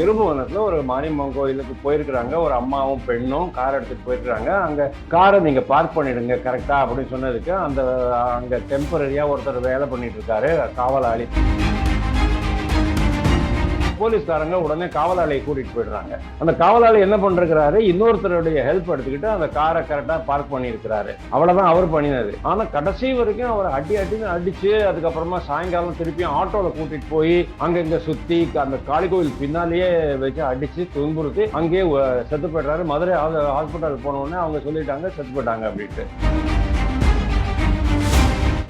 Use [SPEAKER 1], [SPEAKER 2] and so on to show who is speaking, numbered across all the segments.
[SPEAKER 1] திருபுவனத்தில் ஒரு மாரியம்மன் கோயிலுக்கு போயிருக்கிறாங்க. ஒரு அம்மாவும் பெண்ணும் கார் எடுத்துட்டு போயிருக்கிறாங்க. அங்கே காரை நீங்கள் பார்க் பண்ணிடுங்க கரெக்டாக அப்படின்னு சொன்னதுக்கு அந்த அங்கே டெம்பரரியாக ஒருத்தர் வேலை பண்ணிட்டு இருக்காரு காவலாளி. போலீஸ்காரங்க உடனே காவலாளியை கூட்டிட்டு போயிடுறாங்க. அந்த காவலாளி என்ன பண்றாரு இன்னொருத்தருடைய ஹெல்ப் எடுத்துக்கிட்டு அந்த காரை கரெக்டா பார்க் பண்ணியிருக்கிறாரு. அவ்வளவுதான் அவர் பண்ணினது. ஆனா கடைசி வரைக்கும் அவர் அடி அடின்னு அடிச்சு அதுக்கப்புறமா சாயங்காலம் திருப்பியும் ஆட்டோல கூட்டிட்டு போய் அங்கங்க சுத்தி அந்த காளி கோயில் பின்னாலேயே வச்சு அடிச்சு துன்புறுத்தி அங்கேயே செத்து போயிடுறாரு. மதுரை ஹாஸ்பிட்டல் போன உடனே அவங்க சொல்லிட்டாங்க செத்து போயிட்டாங்க அப்படின்ட்டு.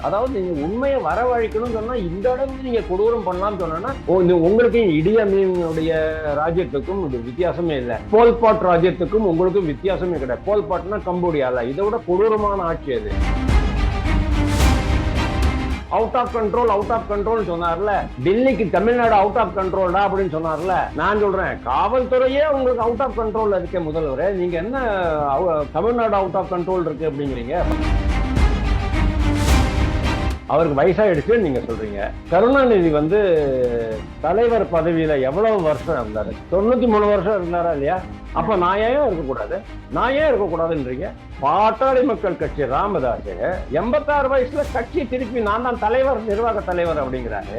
[SPEAKER 1] அதாவது நீங்க உண்மையை வரவழைக்கணும்னு சொன்னா இந்த அளவுக்கு நீங்க கொடூரம் பண்ணலாம்னு சொன்னா உங்களுக்கு இடியமீனுடைய ராஜ்யத்துக்கும் இது வித்தியாசமே இல்லை. போல்பாட் ராஜ்யத்துக்கும் உங்களுக்கும் வித்தியாசமே கிடையாது. போல்பாட்னா கம்போடியால இதை விட கொடூரமான ஆட்சி அது. Out of control out of control சொன்னார்ல. டெல்லிக்கு தமிழ்நாடு அவுட் ஆஃப் கண்ட்ரோல்டா அப்படின்னு சொன்னார்ல. நான் சொல்றேன் காவல்துறையே உங்களுக்கு அவுட் ஆஃப் கண்ட்ரோல்ல இருக்க முதல்வர். நீங்க என்ன தமிழ்நாடு அவுட் ஆஃப் கண்ட்ரோல் இருக்கு அப்படிங்கிறீங்க? அவருக்கு வயசாயிடுச்சுன்னு நீங்க சொல்றீங்க. கருணாநிதி வந்து தலைவர் பதவியில எவ்வளவு வருஷம் இருந்தாரு? தொண்ணூத்தி மூணு வருஷம் இருந்தாரா இல்லையா? அப்ப நான் ஏன் இருக்கக்கூடாது. நான் ஏன் இருக்கக்கூடாதுன்றீங்க. பாட்டாளி மக்கள் கட்சி ராமதாஸ் எண்பத்தாறு வயசுல கட்சி திருப்பி நான் தான் தலைவர் நிர்வாக தலைவர் அப்படிங்கிறாரு.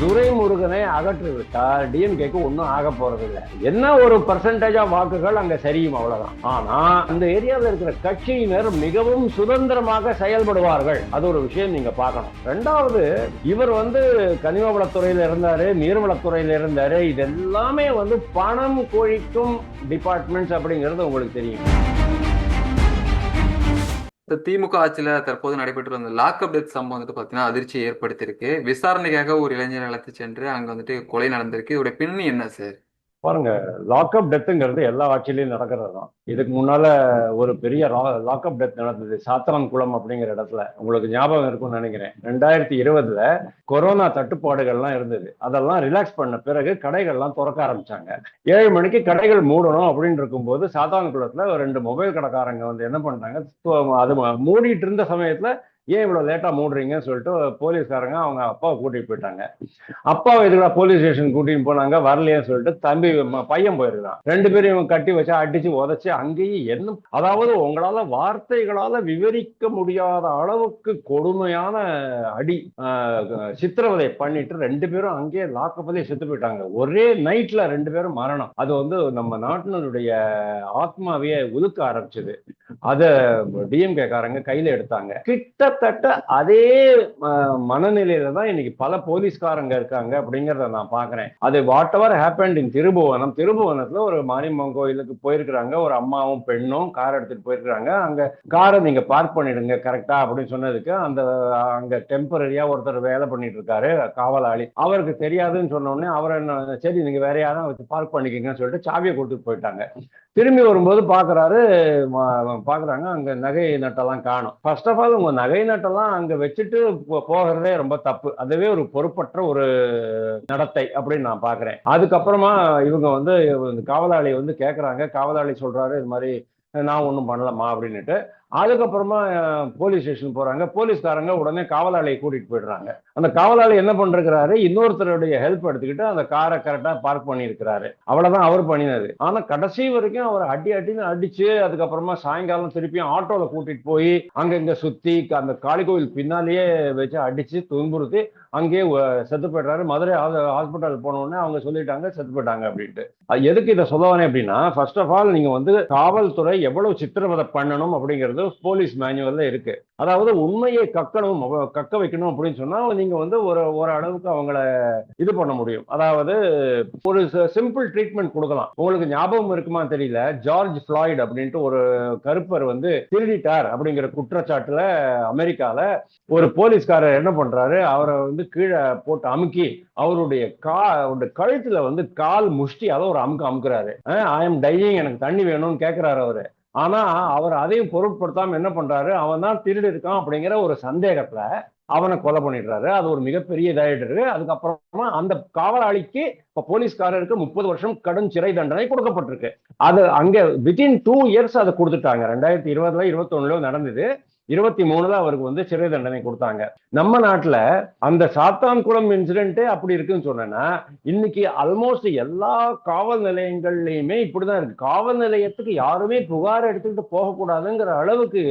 [SPEAKER 1] துரைமுருகனை அகற்றிவிட்டால் டிஎம்கேக்கு ஒன்றும் ஆக போறதில்லை. என்ன ஒரு பர்சன்டேஜா வாக்குகள் அங்க சரியும் அவ்வளவுதான். ஆனா அந்த ஏரியாவில் இருக்கிற கட்சியினர் மிகவும் சுதந்திரமாக செயல்படுவார்கள். அது ஒரு விஷயம் நீங்க பார்க்கணும். ரெண்டாவது இவர் வந்து கனிமவளத்துறையில் இருந்தாரு நீர்வளத்துறையில் இருந்தாரு. இது எல்லாமே வந்து பணம் கொழிக்கும் டிபார்ட்மெண்ட்ஸ் அப்படிங்கிறது உங்களுக்கு தெரியும்.
[SPEAKER 2] திமுக ஆட்சியில் தற்போது நடைபெற்று வந்த லாக்அப் டெத் சம்பவம் வந்துட்டு பார்த்தீங்கன்னா அதிர்ச்சியை ஏற்படுத்தியிருக்கு. விசாரணைக்காக ஒரு இளைஞர் அழைத்து சென்று அங்கே வந்துட்டு கொலை நடந்திருக்கு. இதோட பின்னணி என்ன சார்
[SPEAKER 1] பாருங்க லாக்அப் டெத்துங்கிறது எல்லா ஆட்சியிலையும் நடக்கிறது தான் இதுக்கு முன்னால ஒரு பெரிய லாக்அப் டெத் நடந்தது சாத்தனங்குளம் அப்படிங்கிற இடத்துல. உங்களுக்கு ஞாபகம் இருக்கும்னு நினைக்கிறேன். ரெண்டாயிரத்தி இருபதுல கொரோனா தட்டுப்பாடுகள்லாம் இருந்தது. அதெல்லாம் ரிலாக்ஸ் பண்ண பிறகு கடைகள்லாம் திறக்க ஆரம்பிச்சாங்க. ஏழு மணிக்கு கடைகள் மூடணும் அப்படின்னு இருக்கும்போது சாத்தான்குளத்துல ஒரு ரெண்டு மொபைல் கடைக்காரங்க வந்து என்ன பண்ணாங்க அது மூடிட்டு இருந்த சமயத்துல ஏன் இவ்வளோ லேட்டாக மூடுறீங்கன்னு சொல்லிட்டு போலீஸ்காரங்க அவங்க அப்பாவை கூட்டிட்டு போயிட்டாங்க. அப்பாவை இதுல போலீஸ் ஸ்டேஷன் கூட்டிகிட்டு போனாங்க வரலையேன்னு சொல்லிட்டு தம்பி பையன் போயிருக்கான் ரெண்டு பேரும் இவங்க கட்டி வச்சு அடிச்சு உதச்சி அங்கேயும் என்ன அதாவது உங்களால வார்த்தைகளால விவரிக்க முடியாத அளவுக்கு கொடுமையான அடி ஆஹ், சித்திரவதை பண்ணிட்டு ரெண்டு பேரும் அங்கேயே லாக்கப்பதே செத்து போயிட்டாங்க. ஒரே நைட்ல ரெண்டு பேரும் மரணம். அது வந்து நம்ம நாட்டினுடைய ஆத்மாவையே உதுக்க ஆரம்பிச்சது. அத டிஎம்கே காரங்க கையில எடுத்தாங்க. கிட்டத்தட்ட அதே மனநிலையில தான் இன்னைக்கு பல போலீஸ்காரங்க இருக்காங்க அப்படிங்கறத நான் பாக்குறேன். அது whatever happen in Thirubuvanam திருபுவனத்துல ஒரு மாரியம்மன் கோயிலுக்கு போயிருக்கிறாங்க. ஒரு அம்மாவும் பெண்ணும் கார் எடுத்துட்டு போயிருக்கிறாங்க. அங்க காரை நீங்க பார்க் பண்ணிடுங்க கரெக்டா அப்படின்னு சொன்னதுக்கு அந்த அங்க டெம்பரரியா ஒருத்தர் வேலை பண்ணிட்டு இருக்காரு காவலாளி. அவருக்கு தெரியாதுன்னு சொன்ன உடனே அவர் என்ன சரி நீங்க வேற யாரும் வச்சு பார்க் பண்ணிக்கங்கன்னு சொல்லிட்டு சாவியை கொடுத்துட்டு போயிட்டாங்க. திரும்பி வரும்போது பார்க்குறாரு பார்க்குறாங்க அங்கே நகை நட்டெல்லாம் காணும். ஃபர்ஸ்ட் ஆஃப் ஆல் உங்கள் நகை நட்டெல்லாம் அங்கே வச்சுட்டு போ- போகிறதே ரொம்ப தப்பு. அதுவே ஒரு பொறுப்பற்ற ஒரு நடத்தை அப்படின்னு நான் பார்க்குறேன் அதுக்கப்புறமா இவங்க வந்து இந்த காவலாளி வந்து கேட்குறாங்க காவலாளி சொல்கிறாரு இது மாதிரி நான் ஒன்றும் பண்ணலம்மா அப்படின்னுட்டு அதுக்கப்புறமா போலீஸ் ஸ்டேஷன் போறாங்க. போலீஸ்காரங்க உடனே காவலாளியை கூட்டிட்டு போயிடுறாங்க. அந்த காவலாளி என்ன பண்றாரு இன்னொருத்தருடைய ஹெல்ப் எடுத்துக்கிட்டு அந்த காரை கரெக்டா பார்க் பண்ணியிருக்கிறாரு. அவ்வளவுதான் அவர் பண்ணினது. ஆனா கடைசி வரைக்கும் அவர் அடி அடின்னு அடிச்சு அதுக்கப்புறமா சாயங்காலம் திருப்பியும் ஆட்டோல கூட்டிட்டு போய் அங்க இங்க சுத்தி அந்த காளி கோயில் பின்னாலேயே வச்சு அடிச்சு துன்புறுத்தி அங்கேயே செத்து போயிடுறாரு. மதுரை ஹாஸ்பிட்டல் போன உடனே அவங்க சொல்லிட்டாங்க செத்து போயிட்டாங்க அப்படின்ட்டு. எதுக்கு இதை சொல்ல அப்படின்னா ஃபர்ஸ்ட் ஆஃப் ஆல் நீங்க வந்து காவல்துறை எவ்வளவு சித்திரவதை பண்ணணும் அப்படிங்கிறது போலீஸ் மேனுவல்ல இருக்கு. அதாவது உண்மையை கக்கணும் கக்க வைக்கணும் அப்படின்னு சொன்னா நீங்க வந்து ஒரு ஒரு அளவுக்கு அவங்கள இது பண்ண முடியும். அதாவது ஒரு சிம்பிள் ட்ரீட்மெண்ட் கொடுக்கலாம். உங்களுக்கு ஞாபகம் இருக்குமா தெரியல? ஜார்ஜ் ஃபிளாய்டு அப்படின்ட்டு ஒரு கருப்பர் வந்து திருடிட்டார் அப்படிங்கிற குற்றச்சாட்டுல அமெரிக்கால ஒரு போலீஸ்காரர் என்ன பண்றாரு? அவரை வந்து கீழே போட்டு அமுக்கி அவருடைய கா அவருடைய கழுத்துல வந்து கால் முஷ்டி அதை ஒரு அமுக்கு அமுக்குறாரு. ஐ எம் டையிங் எனக்கு தண்ணி வேணும்னு கேட்கிறாரு அவரு. ஆனா அவர் அதையும் பொருட்படுத்தாம என்ன பண்றாரு? அவன் தான் திருடு இருக்கான் அப்படிங்கிற ஒரு சந்தேகத்துல அவனை கொலை பண்ணிடுறாரு. அது ஒரு மிகப்பெரிய இதாயிடுறது அதுக்கப்புறமா அந்த காவலாளிக்கு இப்ப போலீஸ்காரருக்கு முப்பது வருஷம் கடும் சிறை தண்டனை கொடுக்கப்பட்டிருக்கு. அது அங்க வித்தின் டூ இயர்ஸ் அதை கொடுத்துட்டாங்க. ரெண்டாயிரத்தி இருபதுல இருபத்தொன்னுல நடந்தது. இருபத்தி மூணுல அவருக்கு வந்து சிறை தண்டனை கொடுத்தாங்க. நம்ம நாட்டுல அந்த சாத்தான்குளம் இன்சிடென்ட்டே அப்படி இருக்குன்னு சொன்னேன்னா இன்னைக்கு ஆல்மோஸ்ட் எல்லா காவல் நிலையங்கள்லயுமே இப்படிதான் இருக்கு. காவல் நிலையத்துக்கு யாருமே புகார் எடுத்துக்கிட்டு போகக்கூடாதுங்கிற அளவுக்கு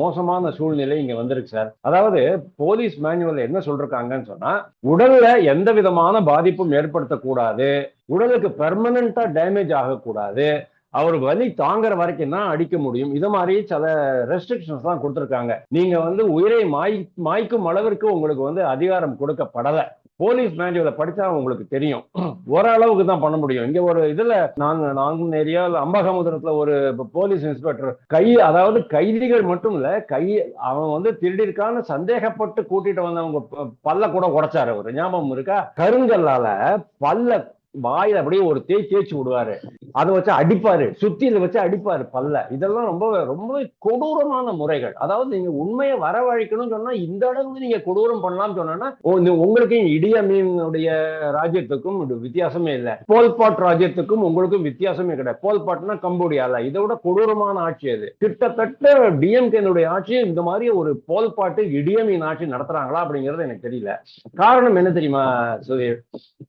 [SPEAKER 1] மோசமான சூழ்நிலை இங்க வந்திருக்கு சார். அதாவது போலீஸ் மேனுவல் என்ன சொல்றாங்கன்னு சொன்னா உடல்ல எந்த விதமான பாதிப்பும் ஏற்படுத்தக்கூடாது. உடலுக்கு பெர்மனண்டா டேமேஜ் ஆகக்கூடாது. அவர் வலி தாங்குற வரைக்கும் தான் அடிக்க முடியும். இது மாதிரி சில ரெஸ்ட்ரிக்ஷன்ஸ் தான் கொடுத்துருக்காங்க. நீங்க வந்து உயிரை மாய் மாய்க்கும் அளவிற்கு உங்களுக்கு வந்து அதிகாரம் கொடுக்கப்படலை. போலீஸ் மேனுவலை படித்தா உங்களுக்கு தெரியும். ஓரளவுக்கு தான் பண்ண முடியும். இங்கே ஒரு இதில் நாங்கள் நாங்க ஏரியா அம்பகமுதரத்துல ஒரு போலீஸ் இன்ஸ்பெக்டர் கை அதாவது கைதிகள் மட்டும் இல்லை கை அவன் வந்து திருடிருக்கான்னு சந்தேகப்பட்டு கூட்டிட்டு வந்தவங்க ப- பல்ல கூட உடைச்சாரு ஒரு ஞாபகம் இருக்கா? கருங்கல்லால பல்ல வாயில அப்படியே ஒரு தேய் தேய்ச்சி விடுவாரு. அதை வச்சு அடிப்பாரு. சுத்தியில வச்சு அடிப்பாரு பல்ல. இதெல்லாம் ரொம்ப ரொம்ப கொடூரமான முறைகள். அதாவது நீங்க உண்மையை வரவழைக்கணும்னு சொன்னா இந்த அளவுக்கு நீங்க கொடூரம் பண்ணலாம்னு சொன்னா உங்களுக்கு இடியமீனுடைய ராஜ்யத்துக்கும் வித்தியாசமே இல்லை. போல்பாட் ராஜ்யத்துக்கும் உங்களுக்கும் வித்தியாசமே கிடையாது. போல்பாட்னா கம்போடியால இதை விட கொடூரமான ஆட்சி அது. கிட்டத்தட்ட டிஎம்கேனுடைய ஆட்சி இந்த மாதிரி ஒரு போல்பாட்டு இடியமீன் ஆட்சி நடத்துறாங்களா அப்படிங்கிறது எனக்கு தெரியல. காரணம் என்ன தெரியுமா சுதீர்?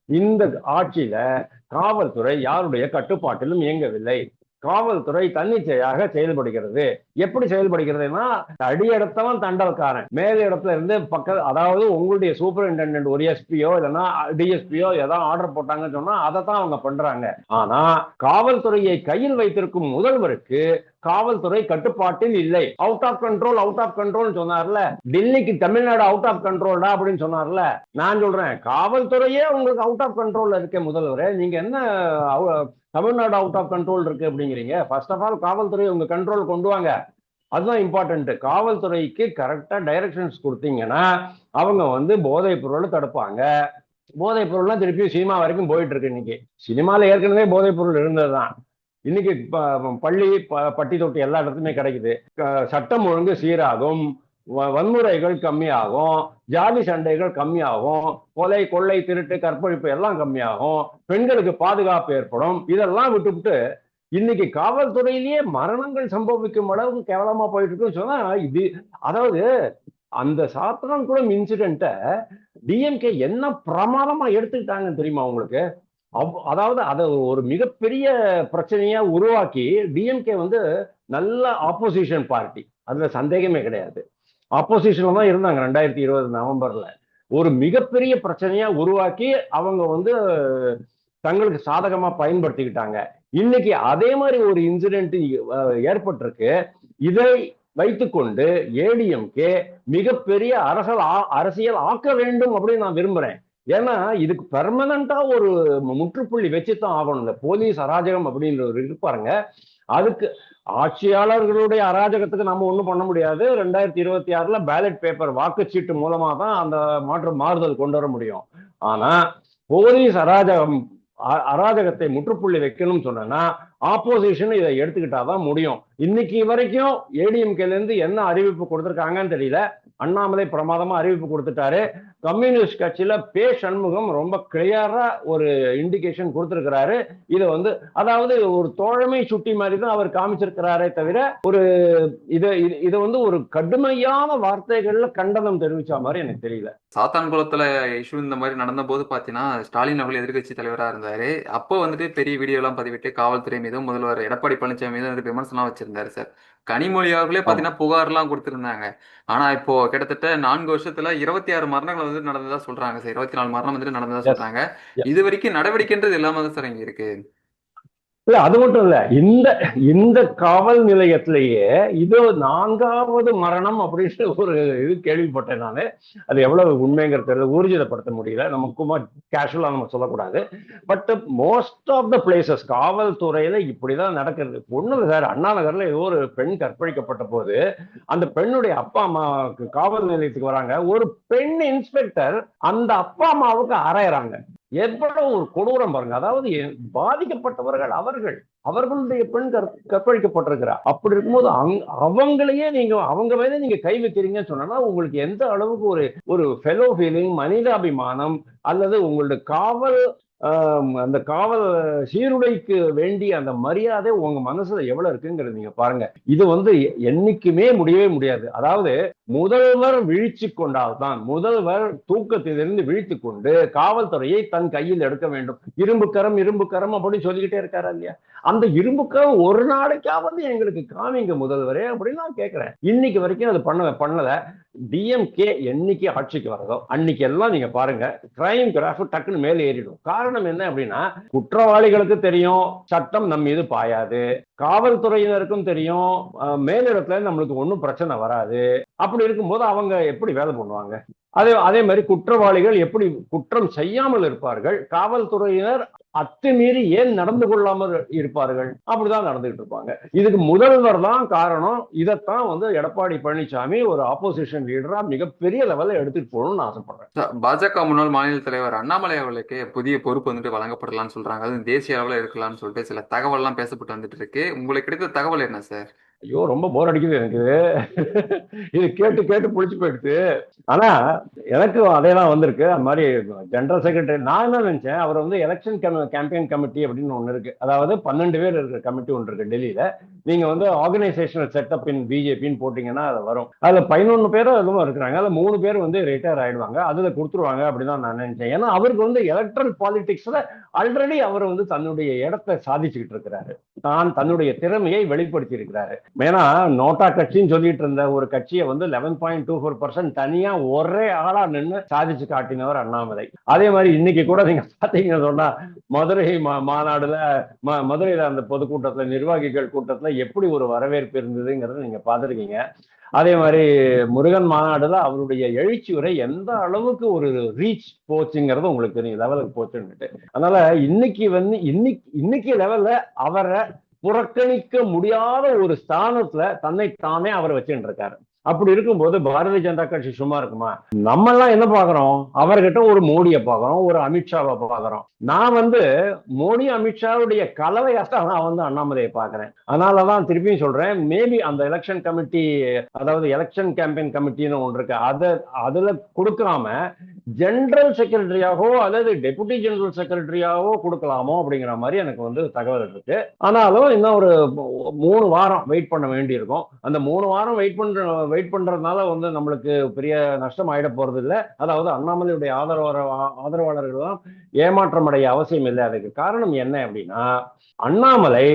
[SPEAKER 1] இந்த ஆட்சியில காவல்துறை யாருடைய கட்டுப்பாட்டிலும் இயங்கவில்லை. காவல்துறை தன்னிச்சையாக செயல்படுகிறது. எப்படி செயல்படுகிறதுனா அடியடுத்தவன் தண்டல்காரன். மேல் இடத்துல இருந்து பக்க அதாவது உங்களுடைய சூப்பரிண்டென்டென்ட் ஒரு எஸ்பியோ இல்லைன்னா டிஎஸ்பியோ ஏதாவது ஆர்டர் போட்டாங்கன்னு சொன்னா அதை தான் அவங்க பண்றாங்க. ஆனா காவல்துறையை கையில் வைத்திருக்கும் முதல்வருக்கு காவல்துறை கட்டுப்பாட்டில் இல்லை. Out of control out of control சொன்னார்ல. டெல்லிக்கு தமிழ்நாடு அவுட் ஆஃப் கண்ட்ரோல்டா அப்படின்னு சொன்னார்ல. நான் சொல்றேன் காவல்துறையே உங்களுக்கு அவுட் ஆஃப் கண்ட்ரோல்ல இருக்க முதல்வரே. நீங்க என்ன தமிழ்நாடு அவுட் ஆஃப் கண்ட்ரோல் இருக்கு அப்படிங்கிறீங்க? ஃபர்ஸ்ட் ஆஃப் ஆல் காவல்துறை உங்க கண்ட்ரோல் கொண்டு வாங்க. அதுதான் இம்பார்ட்டன்ட் காவல்துறைக்கு கரெக்டாக டைரக்ஷன்ஸ் கொடுத்தீங்கன்னா அவங்க வந்து போதைப் பொருளை தடுப்பாங்க. போதைப் பொருள்லாம் திருப்பி சினிமா வரைக்கும் போயிட்டு இருக்கு இன்னைக்கு. சினிமாவில் ஏற்கனவே போதைப் பொருள் இருந்ததுதான். இன்னைக்கு பள்ளி ப- பட்டி தொட்டி எல்லா இடத்துலையுமே கிடைக்குது. சட்டம் ஒழுங்கு சீராகும். வ- வன்முறைகள் கம்மியாகும். ஜாதி சண்டைகள் கம்மியாகும். கொலை கொள்ளை திருட்டு கற்பழிப்பு எல்லாம் கம்மியாகும். பெண்களுக்கு பாதுகாப்பு ஏற்படும். இதெல்லாம் விட்டுவிட்டு இன்னைக்கு காவல்துறையிலேயே மரணங்கள் சம்பவிக்கும் அளவுக்கு கேவலமா போயிட்டு இருக்குன்னு சொன்னா இது அதாவது அந்த சாத்தனங்குளம் இன்சிடென்ட்டை டிஎம்கே என்ன பிரமாதமா எடுத்துக்கிட்டாங்கன்னு தெரியுமா உங்களுக்கு? அதாவது அதை ஒரு மிகப்பெரிய பிரச்சனையா உருவாக்கி டிஎம்கே வந்து நல்ல ஆப்போசிஷன் பார்ட்டி அதுல சந்தேகமே கிடையாது. ஆப்போசிஷன்ல தான் இருந்தாங்க ரெண்டாயிரத்தி இருபது நவம்பர்ல. ஒரு மிகப்பெரிய பிரச்சனையா உருவாக்கி அவங்க வந்து தங்களுக்கு சாதகமா பயன்படுத்திக்கிட்டாங்க. இன்னைக்கு அதே மாதிரி ஒரு இன்சிடென்ட் ஏற்பட்டிருக்கு. இதை வைத்துக்கொண்டு ஏடிஎம்கே மிகப்பெரிய அரசல் ஆ- அரசியல் ஆக்க வேண்டும் அப்படின்னு நான் விரும்புறேன். ஏன்னா இதுக்கு பெர்மனண்டா ஒரு முற்றுப்புள்ளி வச்சுதான் ஆகணும். இந்த போலீஸ் அராஜகம் அப்படின்ற ஒரு இருக்கு பாருங்க. அதுக்கு ஆட்சியாளர்களுடைய அராஜகத்துக்கு நம்ம ஒன்றும் பண்ண முடியாது. ரெண்டாயிரத்தி இருபத்தி ஆறுல பேலட் பேப்பர் வாக்குச்சீட்டு மூலமா தான் அந்த மாற்று மாறுதல் கொண்டு வர முடியும். ஆனா போலீஸ் அராஜகம் அராஜகத்தை முற்றுப்புள்ளி வைக்கணும்னு சொன்னா ஆப்போசிஷன் இதை எடுத்துக்கிட்டாதான் முடியும். இன்னைக்கு வரைக்கும் ஏடிஎம்கேல இருந்து என்ன அறிவிப்பு கொடுத்திருக்காங்கன்னு தெரியல. அண்ணாமலை பிரமாதமா அறிவிப்பு கொடுத்துட்டாரு. கம்யூனிஸ்ட் கட்சியில பே சண்முகம் ரொம்ப கிளியரா ஒரு இண்டிகேஷன் கொடுத்திருக்கிறாரு. இதை வந்து அதாவது ஒரு தோழமை சுட்டி மாதிரி தான் அவர் காமிச்சிருக்கிறாரே தவிர ஒரு இதை இது- வந்து ஒரு கடுமையான வார்த்தைகள்ல கண்டனம் தெரிவிச்ச மாதிரி எனக்கு தெரியல.
[SPEAKER 2] சாத்தான்குளத்துல இஷ்யூ இந்த மாதிரி நடந்த போது பாத்தீங்கன்னா ஸ்டாலின் அவர்கள் எதிர்க்கட்சி தலைவரா இருந்தாரு. அப்போ வந்துட்டு பெரிய வீடியோ எல்லாம் பதிவிட்டு காவல்துறை மீதும் முதல்வர் எடப்பாடி பழனிசாமி மீதும் வந்துட்டு விமர்சனம் வச்சிருந்தாரு சார். கனிமொழி அவர்களே பாத்தீங்கன்னா புகார் எல்லாம் கொடுத்திருந்தாங்க. ஆனா இப்போ கிட்டத்தட்ட நான்கு வருஷத்துல இருபத்தி ஆறு மரணங்கள் வந்து நடந்ததா சொல்றாங்க சார். இருபத்தி நாலு மரணம் வந்துட்டு நடந்ததா. சொல்றாங்க. இது வரைக்கும் நடவடிக்கைன்றது இல்லாம தான் சார் இங்க இருக்கு.
[SPEAKER 1] இல்ல அது மட்டும் இல்ல. இந்த இந்த காவல் நிலையத்திலேயே இது நான்காவது மரணம் அப்படின்னு ஒரு இது கேள்விப்பட்டேன் நான். அது எவ்வளவு உண்மைங்கிறது ஊர்ஜிதப்படுத்த முடியல. நமக்குமா கேஷுவலா நம்ம சொல்லக்கூடாது. But most of the places காவல்துறையில இப்படிதான் நடக்கிறது. ஒண்ணு இல்லை சார் அண்ணா நகர்ல ஏதோ ஒரு பெண் கற்பழிக்கப்பட்ட போது அந்த பெண்ணுடைய அப்பா அம்மாவுக்கு காவல் நிலையத்துக்கு வராங்க. ஒரு பெண் இன்ஸ்பெக்டர் அந்த அப்பா அம்மாவுக்கு அரையறாங்க எவ்வளவு ஒரு கொடூரம் பாருங்க. அதாவது பாதிக்கப்பட்டவர்கள் அவர்கள் அவர்களுடைய பெண் கற்- கற்பழிக்கப்பட்டிருக்கிறார். அப்படி இருக்கும்போது அங்- அவங்களையே நீங்க அவங்க மேலே நீங்க கை வைக்கிறீங்கன்னு சொன்னா உங்களுக்கு எந்த அளவுக்கு ஒரு ஒரு ஃபெலோ ஃபீலிங் மனிதாபிமானம் அல்லது உங்களுடைய காவல் அந்த காவல் சீருடைக்கு வேண்டிய அந்த மரியாதை உங்க மனசுல எவ்வளவு இருக்குங்கிறது நீங்க பாருங்க. இது வந்து என்னைக்குமே முடியவே முடியாது. அதாவது முதல்வர் விழிச்சு கொண்டால்தான் முதல்வர் தூக்கத்திலிருந்து விழித்து கொண்டு காவல்துறையை தன் கையில் எடுக்க வேண்டும். இரும்பு கரம் இரும்பு கரம் அப்படின்னு சொல்லிக்கிட்டே இருக்காரு இல்லையா? அந்த இரும்பு கரம் ஒரு நாளைக்காவது எங்களுக்கு காமிங்க முதல்வரே அப்படின்னு நான் கேட்கிறேன் இன்னைக்கு வரைக்கும் அது பண்ண பண்ணல. டிஎம்கே என்னைக்கு ஆட்சிக்கு வரதோ அன்னைக்கு எல்லாம் நீங்க பாருங்க கிரைம் கிராஃப் டக்குன்னு மேலே ஏறிடும். காரணம் என்ன அப்படின்னா குற்றவாளிகளுக்கு தெரியும் சட்டம் நம் மீது பாயாது. காவல்துறையினருக்கும் தெரியும் மேலிடத்துல நம்மளுக்கு ஒன்றும் பிரச்சனை வராது. அப்படி அப்படி இருக்கும்போது அவங்க எப்படி வேலை பண்ணுவாங்க? அதே அதே மாதிரி குற்றவாளிகள் எப்படி குற்றம் செய்யாமல் இருப்பார்கள்? காவல்துறையினர் அத்துமீறி ஏன் நடந்து கொள்ளாமல் இருப்பார்கள்? அப்படிதான் நடந்துகிட்டு இருப்பாங்க. இதுக்கு முதல்வர் தான் காரணம். இதைத்தான் வந்து எடப்பாடி பழனிசாமி ஒரு ஆப்போசிஷன் லீடரா மிகப்பெரிய லெவலில் எடுத்துட்டு போகணும்னு ஆசைப்படுறேன்.
[SPEAKER 2] பாஜக முன்னாள் மாநில தலைவர் அண்ணாமலை அவர்களுக்கு புதிய பொறுப்பு வந்துட்டு வழங்கப்படலாம்னு சொல்றாங்க. அது தேசிய அளவில் இருக்கலாம்னு சொல்லிட்டு சில தகவல் எல்லாம் பேசப்பட்டு வந்துட்டு இருக்கு. உங்களுக்கு கிடைத்த தகவல் என்ன சார்?
[SPEAKER 1] ஐயோ ரொம்ப போர் அடிக்குது எனக்கு. இது கேட்டு கேட்டு புளிச்சு போயிடுச்சு ஆனா எனக்கு அதெல்லாம் வந்திருக்கு. அந்த மாதிரி ஜெனரல் செக்ரட்டரி நான் என்ன நினைச்சேன் அவர் வந்து எலெக்ஷன் கேம்பெயின் கமிட்டி அப்படின்னு ஒன்று இருக்கு. அதாவது பன்னெண்டு பேர் இருக்கிற கமிட்டி ஒன்று இருக்கு டெல்லியில. நீங்க வந்து ஆர்கனைசேஷனல் செட்டப் இன் பிஜேபின்னு போட்டீங்கன்னா அது வரும். அதுல பதினொன்று பேரும் எதுவும் இருக்கிறாங்க. அதுல மூணு பேர் வந்து ரிட்டையர் ஆயிடுவாங்க. அதுல கொடுத்துருவாங்க அப்படின்னு நான் நினைச்சேன். ஏன்னா அவருக்கு வந்து எலக்ட்ரல் பாலிடிக்ஸ்ல ஆல்ரெடி அவர் வந்து தன்னுடைய இடத்தை சாதிச்சுக்கிட்டு இருக்கிறாரு. தான் தன்னுடைய திறமையை வெளிப்படுத்தி இருக்கிறாரு ஏன்னா நோட்டா கட்சின்னு சொல்லிட்டு இருந்த ஒரு கட்சியை வந்து eleven point two four percent தனியா ஒரே ஆளா நின்று சாதிச்சு காட்டினவர் அண்ணாமலை. அதே மாதிரி இன்னைக்கு கூட நீங்க பாத்தீங்கன்னு சொன்னா மதுரை மா- மாநாடுல ம- மதுரையில அந்த பொதுக்கூட்டத்துல நிர்வாகிகள் கூட்டத்துல எப்படி ஒரு வரவேற்பு இருந்ததுங்கிறத நீங்க பார்த்திருக்கீங்க அதே மாதிரி முருகன் மாநாடுல அவருடைய எழுச்சி உரை எந்த அளவுக்கு ஒரு ரீச் போச்சுங்கிறது உங்களுக்கு தெரியும் லெவலுக்கு போச்சுன்னுட்டு. அதனால இன்னைக்கு வந்து இன்னைக்கு இன்னைக்கு லெவல்ல அவரை புறக்கணிக்க முடியாத ஒரு ஸ்தானத்துல தன்னை தானே அவர் வச்சுட்டு இருக்காரு. அப்படி இருக்கும்போது பாரதிய ஜனதா கட்சி சும்மா இருக்குமா? நம்ம எல்லாம் என்ன பாக்குறோம்? அவர்கிட்ட ஒரு மோடியை பாக்குறோம் ஒரு அமித்ஷாவை பாக்குறோம். நான் வந்து மோடி அமித்ஷாவுடைய கலவையாக நான் வந்து அண்ணாமலையை பாக்குறேன். அதனாலதான் திருப்பியும் சொல்றேன் மேபி அந்த எலெக்ஷன் கமிட்டி அதாவது எலெக்ஷன் கேம்பெயின் கமிட்டின்னு ஒன்று இருக்கு. அதை அதுல கொடுக்காம ஜெனரல் செக்ரட்டரியாகவோ அல்லது டெபுட்டி ஜெனரல் செக்ரட்டரியாகவோ கொடுக்கலாமோ அப்படிங்கிற மாதிரி எனக்கு வந்து தகவல் இருக்கு. ஆனாலும் இன்னும் ஒரு மூணு வாரம் வெயிட் பண்ண வேண்டியிருக்கும். அந்த மூணு வாரம் வெயிட் பண்ற வெயிட் பண்றதுனால வந்து நம்மளுக்கு பெரிய நஷ்டம் ஆயிட போறது இல்லை அதாவது அண்ணாமலையுடைய ஆதரவாளர் ஆதரவாளர்கள் தான் ஏமாற்றம் அடைய அவசியம் இல்லை. அதுக்கு காரணம் என்ன அப்படின்னா அண்ணாமலை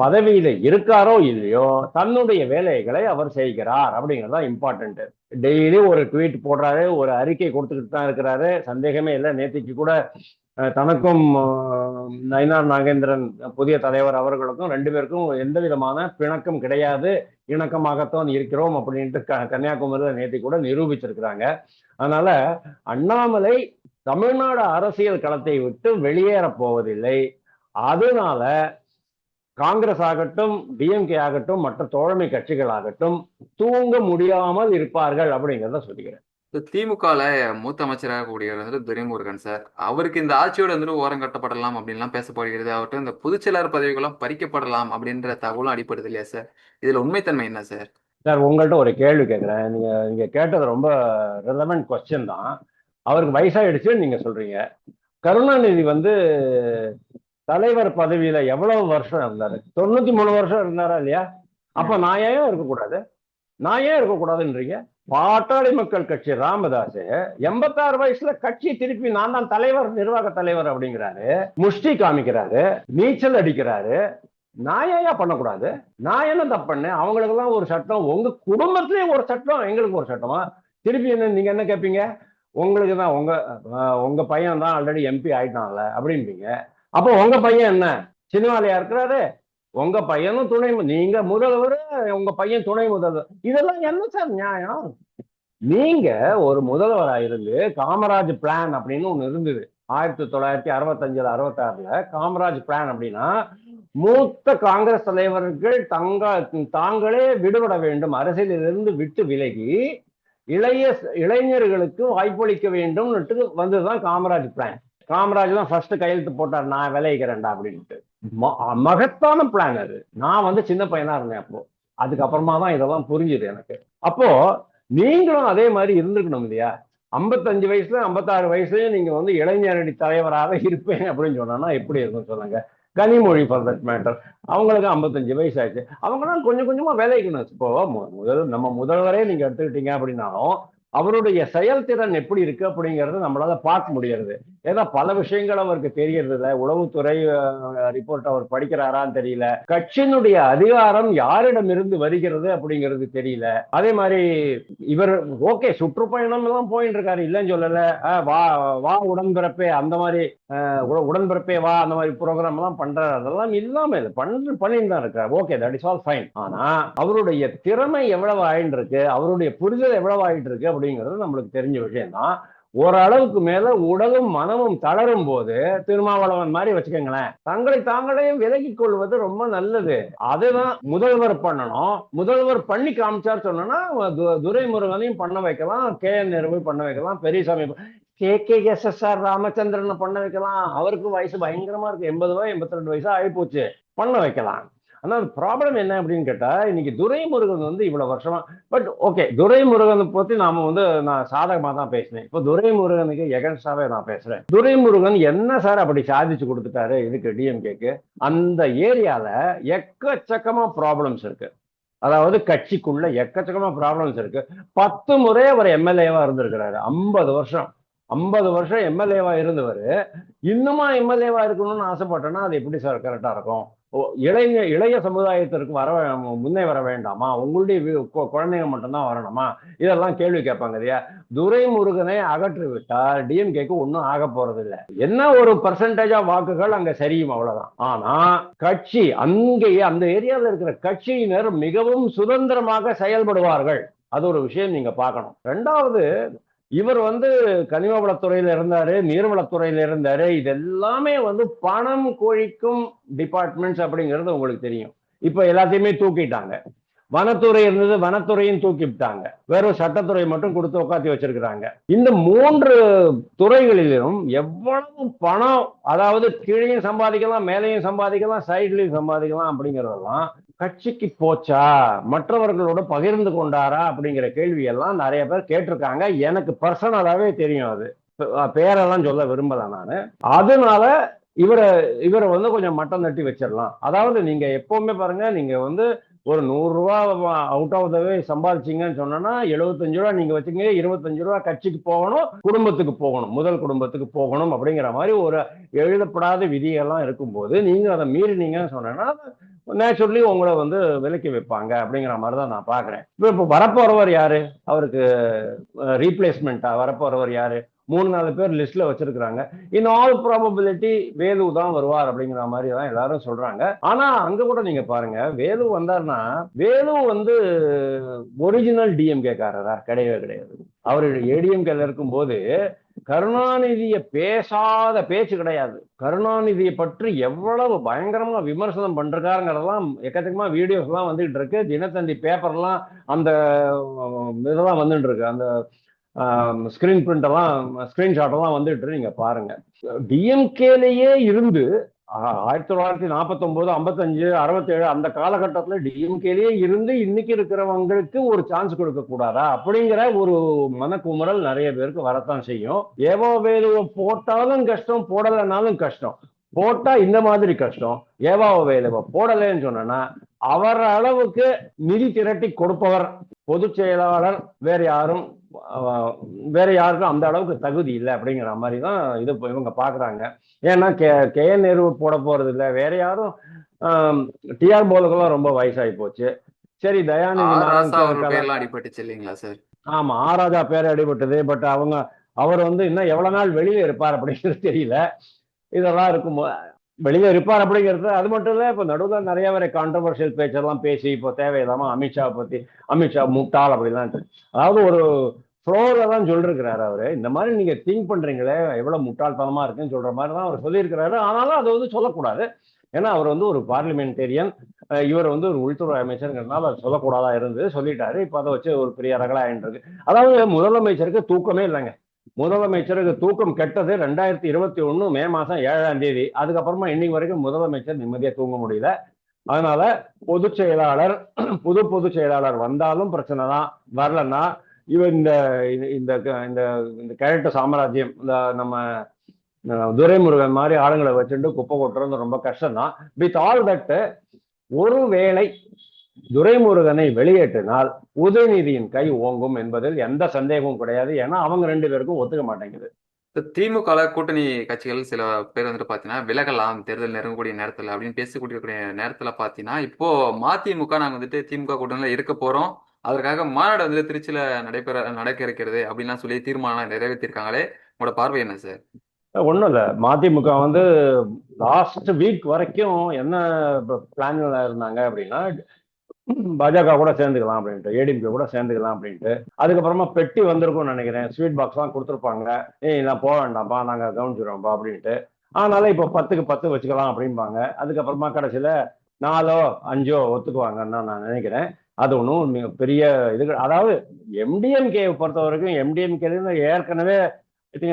[SPEAKER 1] பதவியில இருக்காரோ இல்லையோ தன்னுடைய வேலைகளை அவர் செய்கிறார் அப்படிங்கிறது தான் இம்பார்ட்டன்ட் டெய்லி ஒரு ட்வீட் போடுறாரு ஒரு அறிக்கை கொடுத்துக்கிட்டு தான் இருக்கிறாரு. சந்தேகமே இல்லை. நேத்திக்கு கூட தனக்கும் நயனார் நயினார் நாகேந்திரன் புதிய தலைவர் அவர்களுக்கும் ரெண்டு பேருக்கும் எந்த விதமான பிணக்கம் கிடையாது. இணக்கமாகத்தான் இருக்கிறோம் அப்படின்ட்டு க கன்னியாகுமரியில் நேத்தி கூட நிரூபிச்சிருக்கிறாங்க. அதனால அண்ணாமலை தமிழ்நாடு அரசியல் களத்தை விட்டு வெளியேறப் போவதில்லை. அதனால காங்கிரஸ் ஆகட்டும் டிஎம்கே ஆகட்டும் மற்ற தோழமை கட்சிகள் ஆகட்டும் தூங்க முடியாமல் இருப்பார்கள் அப்படிங்கிறத சொல்லிக்கிறேன்.
[SPEAKER 2] திமுகல மூத்த அமைச்சராக கூடியவர் வந்துட்டு துரைமுருகன் சார். அவருக்கு இந்த ஆட்சியோட வந்துட்டு ஓரம் கட்டப்படலாம் அப்படின்லாம் பேசப்படுகிறது அவர்கிட்ட இந்த பொதுச்செயலாளர் பதவிகளும் பறிக்கப்படலாம் அப்படின்ற தகவலும் அடிப்படுது இல்லையா சார்? இதுல உண்மைத்தன்மை என்ன சார்?
[SPEAKER 1] சார் உங்கள்கிட்ட ஒரு கேள்வி கேட்குறேன். நீங்க நீங்க கேட்டது ரொம்ப ரிலவெண்ட் கொஸ்டின் தான். அவருக்கு வயசாயிடுச்சுன்னு நீங்க சொல்றீங்க. கருணாநிதி வந்து தலைவர் பதவியில எவ்வளவு வருஷம் இருந்தாரு? தொண்ணூத்தி மூணு வருஷம் இருந்தாரா இல்லையா? அப்ப நான் ஏன் இருக்கக்கூடாது? நான் ஏன் இருக்கக்கூடாதுன்றீங்க? பாட்டாளி மக்கள் கட்சி ராமதாஸ் எண்பத்தாறு வயசுல கட்சி திருப்பி நான் தான் தலைவர் நிர்வாக தலைவர் அப்படிங்கிறாரு. முஷ்டி காமிக்கிறாரு நீச்சல் அடிக்கிறாரு. நான் ஏன் பண்ணக்கூடாது? நான் என்ன தப்பு பண்ணேன்? அவங்களுக்கெல்லாம் ஒரு சட்டம் உங்க குடும்பத்திலேயே ஒரு சட்டம் எங்களுக்கு ஒரு சட்டமா? திருப்பி என்ன நீங்க என்ன கேட்பீங்க உங்களுக்கு தான் உங்க உங்க பையன் தான் ஆல்ரெடி எம்பி ஆயிட்டான்ல அப்படின்பீங்க அப்போ உங்க பையன் என்ன? சினிமாலயா இருக்கிறாரு? உங்க பையனும் துணை நீங்க முதல்வர் உங்க பையன் துணை முதல்வர். இதெல்லாம் என்ன சார் நியாயம்? நீங்க ஒரு முதல்வரா இருந்து காமராஜ் பிளான் அப்படின்னு ஒண்ணு இருந்தது. ஆயிரத்தி தொள்ளாயிரத்தி அறுபத்தஞ்சுல அறுபத்தாறுல காமராஜ் பிளான் அப்படின்னா மூத்த காங்கிரஸ் தலைவர்கள் தங்க தாங்களே விடுபட வேண்டும். அரசியலிலிருந்து விட்டு விலகி இளைய இளைஞர்களுக்கு வாய்ப்பளிக்க வேண்டும். வந்ததுதான் காமராஜ் பிளான் காமராஜ் தான் ஃபர்ஸ்ட் கையெழுத்து போட்டார் நான் விளைவிக்கிறேன்டா அப்படின்ட்டு. ம- மகத்தான பிளான் அது. நான் வந்து சின்ன பையனா இருந்தேன் அப்போ. அதுக்கப்புறமா தான் இதெல்லாம் புரிஞ்சுது எனக்கு. அப்போ நீங்களும் அதே மாதிரி இருந்திருக்கணும் இல்லையா? ஐம்பத்தஞ்சு வயசுல ஐம்பத்தாறு வயசுலயும் நீங்க வந்து இளைஞரணி தலைவராக இருப்பேன் அப்படின்னு சொன்னா எப்படி இருக்கும் சொல்லுங்க? கனிமொழி ஃபார் தட் மேட்டர் அவங்களுக்கு ஐம்பத்தஞ்சு வயசு ஆயிடுச்சு அவங்கலாம் கொஞ்சம் கொஞ்சமா விளைக்கணும். இப்போ முதல் நம்ம முதல்வரே நீங்க எடுத்துக்கிட்டீங்க அப்படின்னாலும் அவருடைய செயல்திறன் எப்படி இருக்கு அப்படிங்கறத நம்மளால பார்க்க முடியறது. ஏன்னா பல விஷயங்கள் அவருக்கு தெரியறது இல்ல உளவுத்துறை ரிப்போர்ட் அவர் படிக்கிறாரான்னு தெரியல. கட்சியினுடைய அதிகாரம் யாரிடம் இருந்து வருகிறது அப்படிங்கிறது தெரியல. அதே மாதிரி இவர் ஓகே சுற்றுப்பயணம் எல்லாம் போயிட்டு இருக்காரு இல்லைன்னு சொல்லல. வா வா உடன்பிறப்பே அந்த மாதிரி உடன்பிறப்பே வா அந்த மாதிரி ப்ரோக்ராம் எல்லாம் பண்றாரு. அதெல்லாம் இல்லாம இது பண்ற பண்ணிட்டு தான் இருக்காரு. Okay that is all fine ஆனா அவருடைய திறமை எவ்வளவு ஆயிட்டு இருக்கு அவருடைய புரிதல் எவ்வளவு ஆயிட்டு இருக்கு அப்படிங்கிறது நம்மளுக்கு தெரிஞ்ச விஷயம் தான் ஓரளவுக்கு மேல உடலும் மனமும் தளரும் போது திருமாவளவன் மாதிரி வச்சுக்கோங்களேன். தங்களை தாங்களையும் விலகி கொள்வது ரொம்ப நல்லது. அதுதான் முதல்வர் பண்ணணும். முதல்வர் பண்ணி காமிச்சார் சொன்னா து- துரைமுருகனையும் பண்ண வைக்கலாம் கே என் நேருவை பண்ண வைக்கலாம் Periyasamy K K S S R ராமச்சந்திரனை பண்ண வைக்கலாம். அவருக்கு வயசு பயங்கரமா இருக்கு. எண்பது வயசு எண்பத்தி ரெண்டு வயசு போச்சு பண்ண வைக்கலாம். ஆனா ப்ராப்ளம் என்ன அப்படின்னு கேட்டா இன்னைக்கு துரைமுருகன் வந்து இவ்வளவு வருஷமா பட் ஓகே துரைமுருகனை பத்தி நாம வந்து நான் சாதகமா தான் பேசினேன். இப்போ துரைமுருகனுக்கு எகன்ஸ்டாவே நான் பேசுறேன். துரைமுருகன் என்ன சார் அப்படி சாதிச்சு கொடுத்துட்டாரு? இதுக்கு டிஎம்கேக்கு அந்த ஏரியால எக்கச்சக்கமா ப்ராப்ளம்ஸ் இருக்கு. அதாவது கட்சிக்குள்ள எக்கச்சக்கமா ப்ராப்ளம்ஸ் இருக்கு. பத்து முறை அவர் எம்எல்ஏவா இருந்திருக்கிறாரு. ஐம்பது வருஷம். ஐம்பது வருஷம் எம்எல்ஏவா இருந்தவர் இன்னுமா எம்எல்ஏவா இருக்கணும்னு ஆசைப்பட்டேன்னா அது எப்படி சார் கரெக்டா இருக்கும்? ஓ, இளைஞ இளைய சமுதாயத்திற்கு வர முன்னே வர வேண்டாமா? உங்களுடைய குழந்தைங்க மட்டும்தான் வரணுமா? இதெல்லாம் கேள்வி கேட்பாங்க இல்லையா? துரைமுருகனை அகற்றி விட்டால் டிஎம்கேக்கு ஒன்றும் ஆக போறது இல்லை என்ன ஒரு பர்சன்டேஜ் ஆஃப் வாக்குகள் அங்க சரியும் அவ்வளவுதான். ஆனா கட்சி அங்கேயே அந்த ஏரியாவில் இருக்கிற கட்சியினர் மிகவும் சுதந்திரமாக செயல்படுவார்கள். அது ஒரு விஷயம் நீங்க பார்க்கணும். ரெண்டாவது இவர் வந்து கனிமவளத்துறையில இருந்தாரு நீர்வளத்துறையில இருந்தாரு. இது எல்லாமே வந்து பணம் கொழிக்கும் டிபார்ட்மெண்ட்ஸ் அப்படிங்கிறது உங்களுக்கு தெரியும். இப்ப எல்லாத்தையுமே தூக்கிட்டாங்க. வனத்துறை இருந்தது வனத்துறையும் தூக்கி விட்டாங்க வெறும் சட்டத்துறை மட்டும் கொடுத்து உட்காத்தி வச்சிருக்கிறாங்க. இந்த மூன்று துறைகளிலும் எவ்வளவு பணம் அதாவது கீழேயும் சம்பாதிக்கலாம் மேலேயும் சம்பாதிக்கலாம் சைட்லையும் சம்பாதிக்கலாம் அப்படிங்கறதெல்லாம் கட்சிக்கு போச்சா? மற்றவர்களோட பகிர்ந்து கொண்டாரா? அப்படிங்கிற கேள்வி எல்லாம் நிறைய பேர் கேட்டிருக்காங்க. எனக்கு பர்சனலாவே தெரியும் அது. பேரெல்லாம் சொல்ல விரும்பல நான். அதனால இவரை இவரை வந்து கொஞ்சம் மட்டம் தட்டி வச்சிடலாம். அதாவது நீங்க எப்பவுமே பாருங்க நீங்க வந்து ஒரு நூறு ரூபா அவுட் ஆஃப் த வே சம்பாதிச்சீங்கன்னு சொன்னா எழுபத்தஞ்சு ரூபா நீங்க வச்சுங்க இருபத்தஞ்சு ரூபா கட்சிக்கு போகணும் குடும்பத்துக்கு போகணும். முதல் குடும்பத்துக்கு போகணும் அப்படிங்கிற மாதிரி ஒரு எழுதப்படாத விதியெல்லாம் இருக்கும்போது நீங்க அதை மீறினீங்கன்னு சொன்னோன்னா நேச்சுரலி உங்களை வந்து விலக்கி வைப்பாங்க அப்படிங்கிற மாதிரி தான் நான் பார்க்குறேன். இப்போ இப்போ வரப்போறவர் யாரு? அவருக்கு ரீப்ளேஸ்மெண்ட்டா வரப்போறவர் யாரு? மூணு நாலு பேர் லிஸ்ட்ல வச்சிருக்கிறாங்க. இன் ஆல் ப்ராபபிலிட்டி வேலு தான் வருவார் அப்படிங்கிற மாதிரி தான் எல்லாரும் சொல்றாங்க. ஆனா அங்க கூட நீங்க பாருங்க வேலு வந்தாருன்னா வேலு வந்து ஒரிஜினல் டிஎம்கே காரரா கிடையவே கிடையாது. அவர் ஏடிஎம்கேல இருக்கும்போது கருணாநிதியை பேசாத பேச்சு கிடையாது. கருணாநிதியை பற்றி எவ்வளவு பயங்கரமா விமர்சனம் பண்றாருங்கிறதெல்லாம் எக்கச்சக்கமா வீடியோஸ் எல்லாம் வந்துகிட்டு இருக்கு. தினத்தந்தி பேப்பர்லாம் அந்த இதெல்லாம் வந்துட்டு இருக்கு. அந்த ஸ்கிரீன் பிரிண்ட் எல்லாம் ஸ்கிரீன்ஷாட் எல்லாம் வந்துட்டு நீங்க பாருங்க. டிஎம்கேலேயே இருந்து ஆயிரத்தி தொள்ளாயிரத்தி நாற்பத்தி ஒன்பது ஐம்பத்தஞ்சு அறுபத்தேழு அந்த காலகட்டத்தில் டிஎம்கேலேயே இருந்து இன்னைக்கு இருக்கிறவங்களுக்கு ஒரு சான்ஸ் கொடுக்க கூடாதா? அப்படிங்கிற ஒரு மனக்குமுறல் நிறைய பேருக்கு வரத்தான் செய்யும். ஏவோ வேலுவை போட்டாலும் கஷ்டம் போடலைனாலும் கஷ்டம். போட்டா இந்த மாதிரி கஷ்டம். ஏவா வேலுவை போடலைன்னு சொன்னா அவர் அளவுக்கு நிதி திரட்டி கொடுப்பவர் பொதுச் செயலாளர் வேற யாரும் வேற யாருக்கும் அந்த அளவுக்கு தகுதி இல்லை அப்படிங்கிற மாதிரி தான் இது இவங்க பாக்குறாங்க. ஏன்னா கே கே என் நேரு போட போறது இல்லை. வேற யாரும் டிஆர் போலுக்கெல்லாம் ரொம்ப வயசாகி போச்சு. சரி தயாநிதி
[SPEAKER 2] அடிபட்டுச்சு இல்லைங்களா சார்?
[SPEAKER 1] ஆமா ஆராதா பேர் அடிபட்டது. பட் அவங்க அவர் வந்து இன்னும் எவ்வளவு நாள் வெளியில இருப்பார் அப்படிங்கிறது தெரியல. இதெல்லாம் இருக்கும் வெளியில இருப்பார் அப்படிங்கிறது அது மட்டும் இல்ல இப்ப நடுவில் நிறைய பேர் கான்ட்ரவர்ஷியல் பேச்செல்லாம் பேசி இப்போ தேவையில்லாம அமித்ஷா பத்தி அமித்ஷா முட்டாள் அப்படிலாம் அதாவது ஒரு ஃப்ளோர்ல தான் சொல்லிருக்கிறாரு அவரு. இந்த மாதிரி நீங்க திங்க் பண்றீங்களே எவ்வளவு முட்டாள்தனமா இருக்குன்னு சொல்ற மாதிரி தான் அவர் சொல்லியிருக்கிறாரு. ஆனாலும் அதை வந்து சொல்லக்கூடாது. ஏன்னா அவர் வந்து ஒரு பார்லிமெண்டேரியன் இவர் வந்து ஒரு உள்துறை அமைச்சருங்கிறதுனால அது சொல்லக்கூடாதா இருந்து சொல்லிட்டாரு. இப்போ அதை வச்சு ஒரு பெரிய ரகலாயின்னு இருக்கு அதாவது முதலமைச்சருக்கு தூக்கமே இல்லைங்க. முதலமைச்சருக்கு தூக்கம் கெட்டது. ரெண்டாயிரத்தி இருபத்தி ஒண்ணு மே மாசம் ஏழாம் தேதி. அதுக்கப்புறமா இன்னைக்கு வரைக்கும் முதலமைச்சர் நிம்மதியா தூங்க முடியல. அதனால பொதுச் செயலாளர் புது பொதுச் செயலாளர் வந்தாலும் பிரச்சனை தான் வரலன்னா இவன் இந்த இந்த- இந்த இந்த இந்த கேரக்டர் சாம்ராஜ்யம் இந்த நம்ம அஹ், துரைமுருகன் மாதிரி ஆளுங்களை வச்சுட்டு குப்பை கொட்டுறது ரொம்ப கஷ்டம் தான் வித் ஆல் தட் ஒருவேளை துரைமுருகனை வெளியேற்றினால் உதயநிதியின் கை ஓங்கும் என்பதில் எந்த சந்தேகமும் கிடையாது. ஏன்னா அவங்க ரெண்டு பேருக்கும் ஒத்துக்க மாட்டேங்குது.
[SPEAKER 2] திமுக கூட்டணி கட்சிகள் சில பேர் வந்துட்டு பாத்தீங்கன்னா விலகலாம் தேர்தல் நெருங்கக்கூடிய நேரத்துல அப்படின்னு பேசக்கூடிய நேரத்துல பாத்தீங்கன்னா இப்போ மதிமுக நாங்க வந்துட்டு திமுக கூட்டணியில இருக்க போறோம். அதற்காக மாநாடு வந்து திருச்சியில நடைபெற நடக்க இருக்கிறது அப்படின்லாம் சொல்லி தீர்மானம் நிறைவேற்றிருக்காங்களே. உங்களோட பார்வை என்ன சார்?
[SPEAKER 1] ஒன்றும் இல்லை. மதிமுக வந்து லாஸ்ட் வீக் வரைக்கும் என்ன பிளான்ல இருந்தாங்க அப்படின்னா பாஜக கூட சேர்ந்துக்கலாம் அப்படின்ட்டு ஏடிஎம்கே கூட சேர்ந்துக்கலாம் அப்படின்ட்டு. அதுக்கப்புறமா பெட்டி வந்திருக்கும்னு நினைக்கிறேன். ஸ்வீட் பாக்ஸ்லாம் கொடுத்துருப்பாங்க. ஏய் நான் போக வேண்டாம்ப்பா நாங்கள் கவனிச்சுடுறோம்ப்பா அப்படின்ட்டு. அதனால இப்போ பத்துக்கு பத்து வச்சுக்கலாம் அப்படிம்பாங்க. அதுக்கப்புறமா கடைசியில் நாலோ அஞ்சோ ஒத்துக்குவாங்கன்னு தான் நான் நினைக்கிறேன். அது ஒன்றும் மிக பெரிய இது அதாவது எம்டிஎம்கே பொறுத்த வரைக்கும் எம்டிஎம்கேல ஏற்கனவே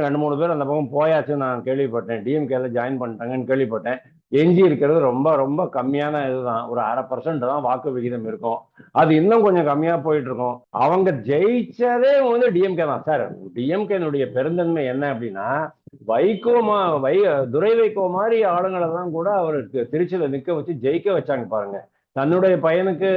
[SPEAKER 1] ரெண்டு மூணு பேர் அந்த பக்கம் போயாச்சுன்னு நான் கேள்விப்பட்டேன். டிஎம்கேல ஜாயின் பண்ணிட்டாங்கன்னு கேள்விப்பட்டேன். எஞ்சி இருக்கிறது ரொம்ப ரொம்ப கம்மியான இதுதான். ஒரு அரை பர்சன்ட் தான் வாக்கு விகிதம் இருக்கும். அது இன்னும் கொஞ்சம் கம்மியா போயிட்டு இருக்கும். அவங்க ஜெயிச்சதே வந்து டிஎம்கே தான். சார் டிஎம்கேனுடைய பெருந்தன்மை என்ன அப்படின்னா வைகோமா வை துரை வைகோ மாதிரி ஆளுங்களை தான் கூட அவருக்கு திருச்சியில நிக்க வச்சு ஜெயிக்க வச்சாங்க பாருங்க. தன்னுடைய பையனுக்கு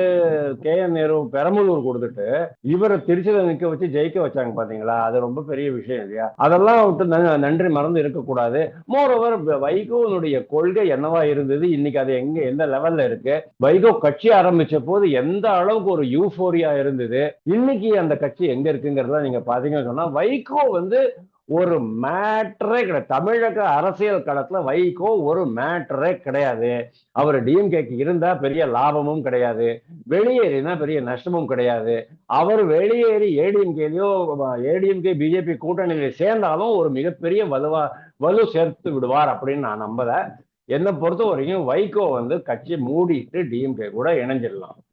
[SPEAKER 1] கே என் நேரு பெரம்பலூர் கொடுத்துட்டு இவரை திருச்சியில நிக்க வச்சு ஜெயிக்க வச்சாங்க பாத்தீங்களா? அது ரொம்ப பெரிய விஷயம் இல்லையா? அதெல்லாம் விட்டு ந- நன்றி மறந்து இருக்கக்கூடாது. மோர் ஓவர் வைகோனுடைய கொள்கை என்னவா இருந்தது? இன்னைக்கு அது எங்க எந்த லெவல்ல இருக்கு? வைகோ கட்சி ஆரம்பிச்ச போது எந்த அளவுக்கு ஒரு யூஃபோரியா இருந்தது? இன்னைக்கு அந்த கட்சி எங்க இருக்குங்கிறத நீங்க பாத்தீங்கன்னு சொன்னா வைகோ வந்து ஒரு மேட்டரே கிடையாது. தமிழக அரசியல் களத்துல வைகோ ஒரு மேட்டரே கிடையாது. அவர் டிஎம்கேக்கு இருந்தா பெரிய லாபமும் கிடையாது. வெளியேறினா பெரிய நஷ்டமும் கிடையாது. அவர் வெளியேறி ஏடிஎம்கேலயோ ஏடிஎம்கே பிஜேபி கூட்டணியில சேர்ந்தாலும் ஒரு மிகப்பெரிய வலுவா வலு சேர்த்து விடுவார் அப்படின்னு நான் நம்பல. என்னை பொறுத்த வரைக்கும் வைகோ வந்து கட்சி மூடிட்டு டிஎம்கே கூட இணைஞ்சிடலாம்.